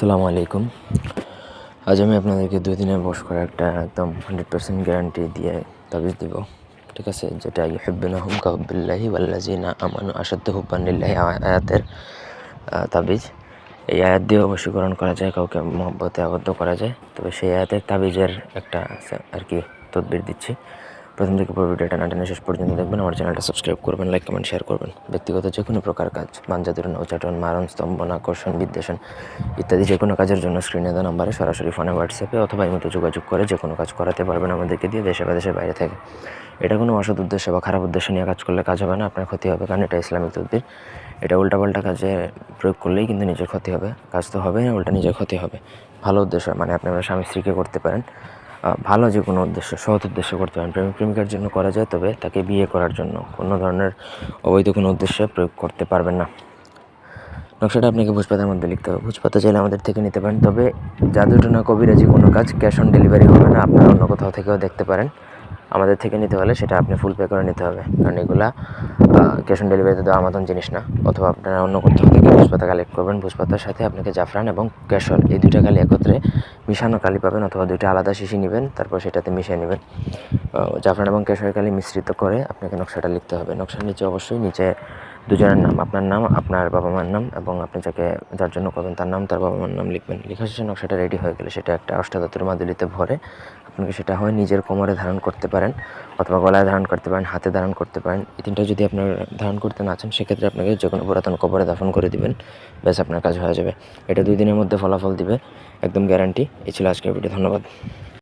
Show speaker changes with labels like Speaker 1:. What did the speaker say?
Speaker 1: আসসালামু আলাইকুম। আজ আমি আপনাদেরকে দুই দিনের বস করে একটা একদম হান্ড্রেড পার্সেন্ট গ্যারান্টি দিয়ে তাবিজ দিব। ঠিক আছে? যেটা ইহেব্বিনা হুম কাহবিল্লাহি ওয়াল্লাজিনা আমানু আসাদ্দ হুব্বানিল্লাহি আয়াতের তাবিজ। এই আয়াত দিয়ে অবশ্যীকরণ করা যায়, কাউকে মহব্বতে আবদ্ধ করা যায়। তবে সেই আয়াতের তাবিজের একটা আর কি তদবির দিচ্ছি। প্রথম থেকে পুরো ভিডিওটা না শেষ পর্যন্ত দেখবেন। আমার চ্যানেলটা সাবস্ক্রাইব করবেন লাইক কমেন্ট শেয়ার করবেন। ব্যক্তিগত যে কোনো প্রকার কাজ, মানজাতুরণ উচ্চাটন মারণ স্তম্ভন আকর্ষণ বিদ্বেষণ ইত্যাদি যে কোনো কাজের জন্য স্ক্রিনে দেওয়া নাম্বারে সরাসরি ফোনে হোয়াটসঅ্যাপে অথবা এই মতো যোগাযোগ করে যে কোনো কাজ করাতে পারবেন আমাদেরকে দিয়ে দেশে বা দেশের বাইরে থেকে। এটা কোনো অসৎ উদ্দেশ্য বা খারাপ উদ্দেশ্য নিয়ে কাজ করলে কাজ হবে না, আপনার ক্ষতি হবে কারণ এটা ইসলামিক তদবির। এটা উল্টাপাল্টা কাজে প্রয়োগ করলেই কিন্তু নিজের ক্ষতি হবে। কাজ তো হবে না উল্টা নিজের ক্ষতি হবে। ভালো উদ্দেশ্য মানে আপনি আপনার স্বামী স্ত্রীকে করতে পারেন। ভালো যে কোনো উদ্দেশ্য সৎ উদ্দেশ্য করতে পারেন। প্রেমিক প্রেমিকার জন্য করা যায়, তবে তাকে বিয়ে করার জন্য কোনো ধরনের অবৈধ কোনো উদ্দেশ্যে প্রয়োগ করতে পারবেন না। নকশাটা আপনাকে ভোজপাতার মধ্যে লিখতে হবে। ভোজপাতা চাইলে আমাদের থেকে নিতে পারেন, তবে জাদুটনা কবিরাজি কোনো কাজ ক্যাশ অন ডেলিভারি হবে না। আপনারা অন্য কোথাও থেকেও দেখতে পারেন। আমাদের থেকে নিতে হলে সেটা আপনি ফুল পে করে নিতে হবে। কারণ এগুলা ক্যাশ অন ডেলিভারিতে দেওয়া মতন জিনিস না। অথবা আপনারা অন্য কোথাও থেকে ভোজপাতা কালেক্ট করবেন, ভোজপাতার সাথে আপনাকে জাফরান এবং ক্যাশর এই দুইটা কালি একত্রে মিশানো কালি পাবেন অথবা দুইটা আলাদা শিশি নেবেন, তারপর সেটাতে মিশিয়ে নেবেন। জাফরান এবং ক্যাশর কালি মিশ্রিত করে আপনাকে নকশাটা লিখতে হবে। নকশার নিচে অবশ্যই নিচে দুজনের নাম, আপনার নাম, আপনার বাবা মার নাম এবং আপনি যাকে, যার জন্য করবেন তার নাম, তার বাবা মার নাম লিখবেন। লেখা শেষে নকশাটা রেডি হয়ে গেলে সেটা একটা অষ্টাদত্তর মাদুলিতে ভরে আপনাকে সেটা হয় নিজের কোমরে ধারণ করতে পারেন অথবা গলায় ধারণ করতে পারেন, হাতে ধারণ করতে পারেন। এই তিনটা যদি আপনার ধারণ করতে না চান, সেক্ষেত্রে আপনাকে যে কোনো পুরাতন কবরে দাফন করে দিবেন। ব্যাস, আপনার কাজ হয়ে যাবে। এটা দুই দিনের মধ্যে ফলাফল দিবে, একদম গ্যারান্টি এই ছিল আজকের ভিডিও ধন্যবাদ।